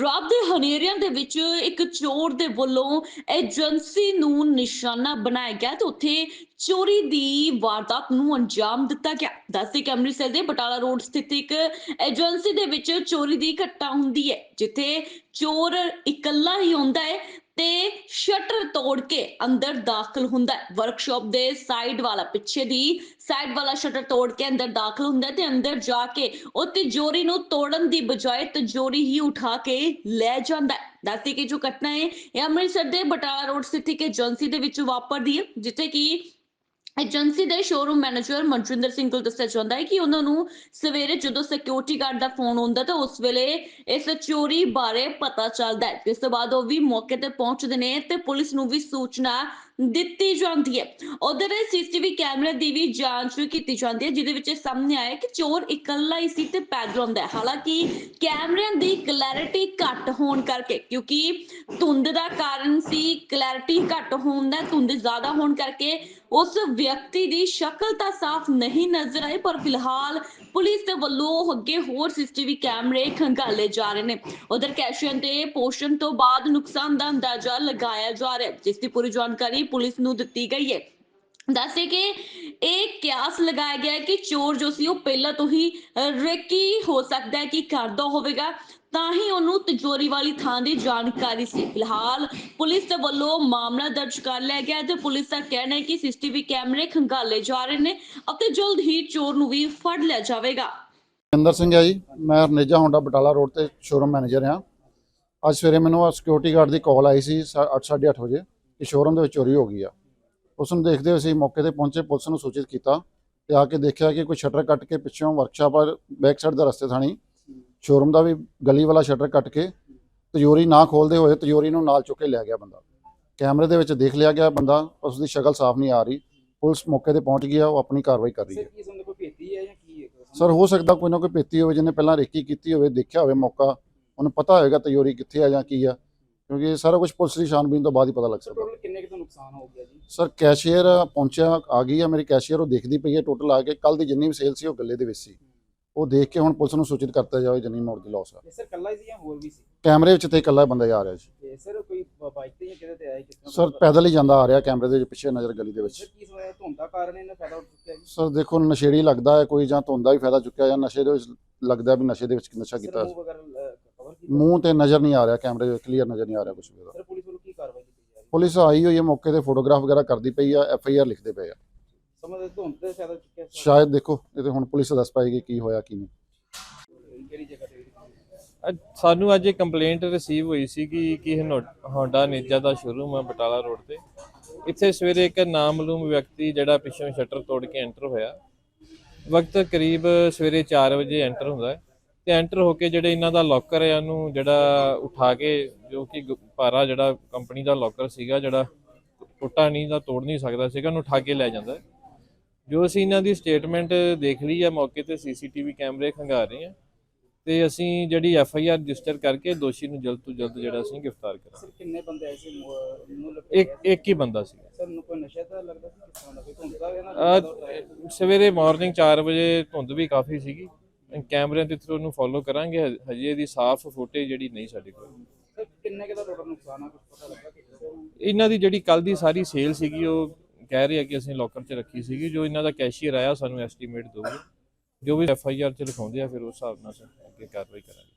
ਰਾਤ ਦੇ ਹਨੇਰਿਆਂ ਦੇ ਵਿੱਚ ਇੱਕ ਚੋਰ ਦੇ ਵੱਲੋਂ ਏਜੰਸੀ ਨੂੰ ਨਿਸ਼ਾਨਾ ਬਣਾਇਆ ਗਿਆ ਤੇ ਉੱਥੇ ਚੋਰੀ ਦੀ ਵਾਰਦਾਤ ਨੂੰ ਅੰਜਾਮ ਦਿੱਤਾ ਗਿਆ। ਦੱਸਦੇ ਕਿ ਅੰਮ੍ਰਿਤਸਰ ਦੇ ਬਟਾਲਾ ਰੋਡ ਸਥਿਤ ਇੱਕ ਏਜੰਸੀ ਦੇ ਵਿੱਚ ਚੋਰੀ ਦੀ ਘਟਨਾ ਹੁੰਦੀ ਹੈ, ਜਿੱਥੇ ਚੋਰ ਇਕੱਲਾ ਹੀ ਹੁੰਦਾ ਹੈ। ਤੇ ਸ਼ਟਰ ਤੋੜ ਕੇ ਅੰਦਰ ਦਾਖਲ ਹੁੰਦਾ ਹੈ। ਵਰਕਸ਼ਾਪ ਦੇ ਸਾਈਡ ਵਾਲਾ, ਪਿੱਛੇ ਦੀ ਸਾਈਡ ਵਾਲਾ ਸ਼ਟਰ ਤੋੜ ਕੇ ਅੰਦਰ ਦਾਖਲ ਹੁੰਦਾ ਤੇ ਅੰਦਰ ਜਾ ਕੇ ਉਹ ਤਿਜੋਰੀ ਨੂੰ ਤੋੜਨ ਦੀ ਬਜਾਏ ਤਿਜੋਰੀ ਹੀ ਉਠਾ ਕੇ ਲੈ ਜਾਂਦਾ ਹੈ। ਦੱਸਦੇ ਕਿ ਜੋ ਘਟਨਾ ਹੈ, ਇਹ ਅੰਮ੍ਰਿਤਸਰ ਦੇ ਬਟਾਲਾ ਰੋਡ ਸਥਿਤ ਇੱਕ ਏਜੰਸੀ ਦੇ ਵਿੱਚ ਵਾਪਰਦੀ ਹੈ, ਜਿੱਥੇ ਕਿ ਏਜੰਸੀ ਦੇ ਸ਼ੋਰੂਮ ਮੈਨੇਜਰ ਮਨਜਿੰਦਰ ਸਿੰਘ ਕੋਲ ਦੱਸਿਆ ਜਾਂਦਾ ਹੈ ਕਿ ਉਹਨਾਂ ਨੂੰ ਸਵੇਰੇ ਜਦੋਂ ਸਿਕਿਉਰਿਟੀ ਗਾਰਡ ਦਾ ਫੋਨ ਆਉਂਦਾ ਤਾਂ ਉਸ ਵੇਲੇ ਇਸ ਚੋਰੀ ਬਾਰੇ ਪਤਾ ਚੱਲਦਾ ਹੈ। ਜਿਸ ਤੋਂ ਬਾਅਦ ਉਹ ਵੀ ਮੌਕੇ ਤੇ ਪਹੁੰਚਦੇ ਨੇ ਤੇ ਪੁਲਿਸ ਨੂੰ ਵੀ ਸੂਚਨਾ ਦਿੱਤੀ ਜਾਂਦੀ ਹੈ। ਉਧਰ ਸੀਸੀਟੀਵੀ ਕੈਮਰੇ ਦੀ ਵੀ ਜਾਂਚ ਵੀ ਕੀਤੀ ਜਾਂਦੀ ਹੈ, ਜਿਹਦੇ ਵਿੱਚ ਸਾਹਮਣੇ ਆਇਆ ਕਿ ਚੋਰ ਇਕੱਲਾ ਹੀ ਸੀ ਤੇ ਪੈਦਲ ਆਉਂਦਾ ਹੈ। ਹਾਲਾਂਕਿ ਕੈਮਰਿਆਂ ਦੀ ਕਲੈਰਿਟੀ ਘੱਟ ਹੋਣ ਕਰਕੇ, ਕਿਉਂਕਿ ਧੁੰਦ ਦਾ ਕਾਰਨ ਸੀ ਕਲੈਰਿਟੀ ਘੱਟ ਹੋਣ ਦਾ, ਧੁੰਦ ਜ਼ਿਆਦਾ ਹੋਣ ਕਰਕੇ ਉਸ ਵਿਅਕਤੀ ਦੀ ਸ਼ਕਲ ਤਾਂ ਸਾਫ਼ ਨਹੀਂ ਨਜ਼ਰ ਆਈ, ਪਰ ਫਿਲਹਾਲ ਪੁਲਿਸ ਦੇ ਵੱਲੋਂ ਅੱਗੇ ਹੋਰ ਸੀਸੀਟੀਵੀ ਕੈਮਰੇ ਖੰਗਾਲੇ ਜਾ ਰਹੇ ਨੇ। ਉਧਰ ਕੈਸ਼ੀਅਰ ਤੇ ਪੋਸ਼ਣ ਤੋਂ ਬਾਅਦ ਨੁਕਸਾਨ ਦਾ ਅੰਦਾਜ਼ਾ ਲਗਾਇਆ ਜਾ ਰਿਹਾ ਜਿਸ ਦੀ ਪੂਰੀ ਜਾਣਕਾਰੀ ਪੁਲਿਸ ਨੂੰ ਦਿੱਤੀ ਗਈ ਹੈ। ਦੱਸੇ ਕਿ ਇਹ ਕਿਆਸ ਲਗਾਇਆ ਗਿਆ ਕਿ ਚੋਰ ਜੋ ਸੀ ਉਹ ਪਹਿਲਾਂ ਤੋਂ ਹੀ ਰੇਕੀ ਹੋ ਸਕਦਾ ਹੈ ਕਿ ਕਰਦਾ ਹੋਵੇਗਾ। ਤਾਂ ਹੀ ਉਹਨੂੰ ਤਿਜੋਰੀ ਵਾਲੀ ਥਾਂ ਦੀ ਜਾਣਕਾਰੀ ਸੀ। ਫਿਲਹਾਲ ਪੁਲਿਸ ਦੇ ਵੱਲੋਂ ਮਾਮਲਾ ਦਰਜ ਕਰ ਲਿਆ ਗਿਆ ਤੇ ਪੁਲਿਸ ਦਾ ਕਹਿਣਾ ਹੈ ਕਿ ਸੀਸੀਟੀਵੀ ਕੈਮਰੇ ਖੰਗਾਲੇ ਜਾ ਰਹੇ ਨੇ ਅਤੇ ਜਲਦ ਹੀ ਚੋਰ ਨੂੰ ਵੀ ਫੜ ਲਿਆ ਜਾਵੇਗਾ। ਇੰਦਰ ਸਿੰਘ ਹੈ ਜੀ। ਮੈਂ ਰਨੇਜਾ ਹੋਂਡਾ ਬਟਾਲਾ ਰੋਡ ਤੇ ਸ਼ੋਰੂਮ ਮੈਨੇਜਰ ਹਾਂ। ਅੱਜ ਸਵੇਰੇ ਮੈਨੂੰ ਸਿਕਿਉਰਿਟੀ ਗਾਰਡ ਦੀ ਕਾਲ ਆਈ ਸੀ 8:30 ਵਜੇ। ਕਿ ਸ਼ੋਰੂਮ ਦੇ ਵਿੱਚ ਚੋਰੀ ਹੋ ਗਈ ਆ। ਉਸ ਨੂੰ ਦੇਖਦੇ ਹੋਏ ਅਸੀਂ ਮੌਕੇ ਤੇ ਪਹੁੰਚੇ ਪੁਲਿਸ ਨੂੰ ਸੂਚਿਤ ਕੀਤਾ ਤੇ ਆ ਕੇ ਦੇਖਿਆ ਕਿ ਕੋਈ ਸ਼ਟਰ ਕੱਟ ਕੇ ਪਿੱਛੋਂ ਵਰਕਸ਼ਾਪ ਪਰ ਬੈਕ ਸਾਈਡ ਦਾ ਰਸਤੇ ਥਾਣੀ। ਸ਼ੋਰੂਮ ਦਾ ਵੀ ਗਲੀ ਵਾਲਾ ਸ਼ਟਰ ਕੱਟ ਕੇ ਤਿਜੋਰੀ ਨਾ ਖੋਲਦੇ ਹੋਏ ਤਿਜੋਰੀ ਨੂੰ ਨਾਲ ਚੁੱਕ ਕੇ ਲੈ ਗਿਆ ਬੰਦਾ। ਕੈਮਰੇ ਦੇ ਵਿੱਚ ਦੇਖ ਲਿਆ ਗਿਆ ਬੰਦਾ ਉਸ ਦੀ ਸ਼ਕਲ ਸਾਫ਼ ਨਹੀਂ ਆ ਰਹੀ। ਪੁਲਿਸ ਮੌਕੇ ਤੇ ਪਹੁੰਚ ਗਈ ਆ ਉਹ ਆਪਣੀ ਕਾਰਵਾਈ ਕਰ ਰਹੀ ਹੈ। ਸਰ ਹੋ ਸਕਦਾ ਕੋਈ ਨਾ ਕੋਈ ਪੇਤੀ ਹੋਵੇ ਜਿਹਨੇ ਪਹਿਲਾਂ ਰੇਕੀ ਕੀਤੀ ਹੋਵੇ ਦੇਖਿਆ ਹੋਵੇ ਮੌਕਾ ਉਹਨੂੰ ਪਤਾ ਹੋਵੇਗਾ ਤਿਜੋਰੀ ਕਿੱਥੇ ਆ ਜਾਂ ਕੀ ਆ। ਕਿਉਂਕਿ ਇਹ ਸਾਰਾ ਕੁਝ ਪੁਲਿਸ ਦੀ ਛਾਣਬੀਨ ਤੋਂ ਬਾਅਦ ਹੀ ਪਤਾ ਲੱਗ ਸਕਦਾ। ਟੋਟਲ ਕਿੰਨੇ ਕੁ ਦਾ ਨੁਕਸਾਨ ਹੋ ਗਿਆ ਜੀ? ਸਰ ਕੈਸ਼ੀਅਰ ਪਹੁੰਚਿਆ ਆ ਗਈ ਆ ਮੇਰੀ ਕੈਸ਼ੀਅਰ ਉਹ ਦੇਖਦੀ ਪਈ ਹੈ ਟੋਟਲ ਆ ਕੇ। ਕੱਲ ਦੀ ਜਿੰਨੀ ਵੀ ਸੇਲ ਸੀ ਉਹ ਗੱਲੇ ਦੇ ਵਿੱਚ ਸੀ। ਉਹ ਦੇਖ ਕੇ ਹੁਣ ਪੁਲਿਸ ਨੂੰ ਸੂਚਿਤ ਕਰਤਾ ਜਾਵੇ ਜਿੰਨੀ ਮੋੜ ਦੀ ਲਾਸ ਆ। ਇਹ ਸਰ ਕੱਲਾ ਹੀ ਸੀ ਜਾਂ ਹੋਰ ਵੀ ਸੀ? ਕੈਮਰੇ ਵਿੱਚ ਤੇ ਇਕੱਲਾ ਬੰਦਾ ਜਾ ਰਿਹਾ ਸੀ। ਤੇ ਸਰ ਕੋਈ ਬਾਈਕ ਤੇ ਜਾਂ ਕਿਹਦੇ ਤੇ ਆਇਆ ਕਿਸ ਤਰ੍ਹਾਂ ਸਰ ਪਤਾ- ਪੈਦਲ ਹੀ ਜਾਂਦਾ ਆ ਰਿਹਾ ਕੈਮਰੇ ਦੇ ਪਿੱਛੇ ਨਜ਼ਰ ਗਲੀ ਦੇ ਵਿੱਚ। ਸਰ ਕੀ ਸਮਝਿਆ ਧੁੰਦ ਕਾਰਨ ਇਹਨਾਂ ਫਾਇਦਾ ਉੱਠ ਚੁੱਕਿਆ ਜੀ? ਸਰ ਦੇਖੋ ਨਸ਼ੇੜੀ ਲੱਗਦਾ ਹੈ ਕੋਈ ਜਾਂ ਧੁੰਦਾ ਵੀ ਫਾਇਦਾ ਚੁੱਕਿਆ ਜਾਂ ਨਸ਼ੇ ਦੇ ਵਿੱਚ ਲੱਗਦਾ ਵੀ ਨਸ਼ੇ ਦੇ ਵਿੱਚ ਨਸ਼ਾ ਕੀਤਾ ਮੂੰਹ ਵਗੈਰਾ ਮੂੰਹ ਤੇ ਨਜ਼ਰ ਨਹੀਂ ਆ ਰਿਹਾ ਕੈਮਰੇ ਵਿੱਚ ਕਲੀਅਰ ਨਜ਼ਰ ਨਹੀਂ ਆ ਰਿਹਾ ਕੁਝ ਵੀ ਉਹਦਾ। ਸਰ ਪੁਲਿਸ ਵੱਲੋਂ ਕੀ ਕਾਰਵਾਈ ਕੀਤੀ ਜਾ ਰਹੀ ਹੈ? ਪੁਲਿਸ ਆਈ ਹੋਈ ਹੈ ਮੌਕੇ ਤੇ ਫੋਟੋਗ੍ਰਾਫ ਵਗੈਰਾ ਕਰਦੀ ਪਈ ਆ ਐਫ ਆਈ ਆਰ ਲਿਖਦੇ ਪਏ ਆ। ਧੁੰਦ ਤੇ ਚੁੱਕਿਆ? ਸ਼ਾਇਦ ਦੇਖੋ ਇਹ ਤੇ ਹੁਣ ਪੁਲਿਸ ਦੱਸ ਪਾਏਗੀ ਕੀ ਹੋਇਆ ਕੀ ਨਹੀਂ। ਕਿਹੜੀ ਜਗ੍ਹਾ ਤੇ ਹੋਈ? ਅੱਜ ਸਾਨੂੰ ਅੱਜ ਇੱਕ ਕੰਪਲੇਂਟ ਰਿਸੀਵ ਹੋਈ ਸੀ ਕਿ ਕਿ ਹੋਂਡਾ ਨੇਜਾ ਦਾ ਸ਼ੋਰੂਮ ਹੈ ਬਟਾਲਾ ਰੋਡ ਤੇ। ਇੱਥੇ ਸਵੇਰੇ ਇੱਕ ਨਾਮਲੂਮ ਵਿਅਕਤੀ ਜਿਹੜਾ ਪਿੱਛੋਂ ਸ਼ਟਰ ਤੋੜ ਕੇ ਐਂਟਰ ਹੋਇਆ। ਵਕਤ ਕਰੀਬ ਸਵੇਰੇ 4 ਵਜੇ ਐਂਟਰ ਹੁੰਦਾ ਹੈ। ਤੇ ਐਂਟਰ ਹੋ ਕੇ ਜਿਹੜੇ ਇਹਨਾਂ ਦਾ ਲੋਕਰ ਹੈ ਉਹਨੂੰ ਜਿਹੜਾ ਉਠਾ ਕੇ ਜੋ ਕਿ ਭਾਰਾ ਜਿਹੜਾ ਕੰਪਨੀ ਦਾ ਲੋਕਰ ਸੀਗਾ ਜਿਹੜਾ ਟੁੱਟਾ ਨਹੀਂ ਦਾ ਤੋੜ ਨਹੀਂ ਸਕਦਾ ਸੀਗਾ ਉਹਨੂੰ ਉਠਾ ਕੇ ਲੈ ਜਾਂਦਾ। ਜੋ ਅਸੀਂ ਇਹਨਾਂ ਦੀ ਸਟੇਟਮੈਂਟ ਦੇਖ ਲਈ ਹੈ ਮੌਕੇ ਤੇ ਸੀਸੀਟੀਵੀ ਕੈਮਰੇ ਖੰਗਾ ਰਹੇ ਹਾਂ। ਤੇ ਅਸੀਂ ਜਿਹੜੀ ਐਫ ਆਈ ਆਰ ਰਜਿਸਟਰ ਕਰਕੇ ਦੋਸ਼ੀ ਨੂੰ ਜਲਦ ਤੋਂ ਜਲਦ ਜਿਹੜਾ ਅਸੀਂ ਗ੍ਰਿਫਤਾਰ ਕਰਾਂਗੇ। ਕਿੰਨੇ ਬੰਦੇ ਆਏ ਸੀ? ਇੱਕ ਇੱਕ ਹੀ ਬੰਦਾ ਸੀ ਸਰ ਨੂੰ ਕੋਈ ਨਸ਼ਾ ਤਾਂ ਲੱਗਦਾ ਸੀ? ਕਿਸ ਤਰ੍ਹਾਂ ਦਾ ਕੋਈ ਧੁੰਦ ਦਾ ਸਵੇਰੇ ਮਾਰਨਿੰਗ 4 ਵਜੇ ਧੁੰਦ ਵੀ ਕਾਫੀ ਸੀਗੀ। ਕੈਮਰਿਆਂ ਦੇ ਥਰੂ ਉਹਨੂੰ ਫੋਲੋ ਕਰਾਂਗੇ ਹ- ਹਜੇ ਇਹਦੀ ਸਾਫ਼ ਫੁਟੇਜ ਜਿਹੜੀ ਨਹੀਂ ਸਾਡੇ ਕੋਲ। ਸਰ ਕਿੰਨੇ ਕੁ ਦਾ ਟੋਟਲ ਨੁਕਸਾਨ ਆ? ਕੁਝ ਪਤਾ ਲੱਗਾ ਕਿ ਇਹਨਾਂ ਦੀ ਜਿਹੜੀ ਕੱਲ ਦੀ ਸਾਰੀ ਸੇਲ ਸੀਗੀ ਉਹ ਕਹਿ ਰਹੇ ਆ ਕਿ ਅਸੀਂ ਲੋਕਰ 'ਚ ਰੱਖੀ ਸੀਗੀ ਜੋ ਇਹਨਾਂ ਦਾ ਕੈਸ਼ੀਅਰ ਆਇਆ ਸਾਨੂੰ ਐਸਟੀਮੇਟ ਦਿਓਗੇ ਜੋ ਵੀ ਐਫ ਆਈ ਆਰ 'ਚ ਲਿਖਾਉਂਦੇ ਆ ਫਿਰ ਉਸ ਹਿਸਾਬ ਨਾਲ ਅੱਗੇ ਕਾਰਵਾਈ ਕਰਾਂਗੇ।